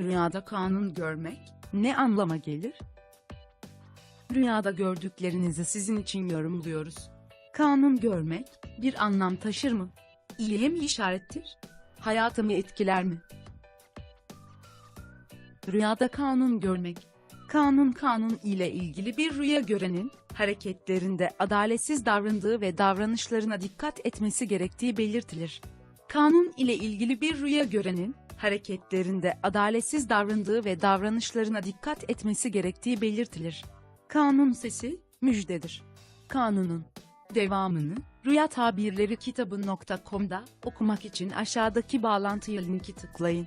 Rüyada kanun görmek ne anlama gelir? Rüyada gördüklerinizi sizin için yorumluyoruz. Kanun görmek bir anlam taşır mı? İyiye mi işarettir? Hayatımı etkiler mi? Rüyada kanun görmek. Kanun kanun ile ilgili bir rüya görenin hareketlerinde adaletsiz davrandığı ve davranışlarına dikkat etmesi gerektiği belirtilir. Kanun ile ilgili bir rüya görenin hareketlerinde adaletsiz davrandığı ve davranışlarına dikkat etmesi gerektiği belirtilir. Kanun sesi müjdedir. Kanunun devamını Rüya Tabirleri kitabı.com'da okumak için aşağıdaki bağlantıya linki tıklayın.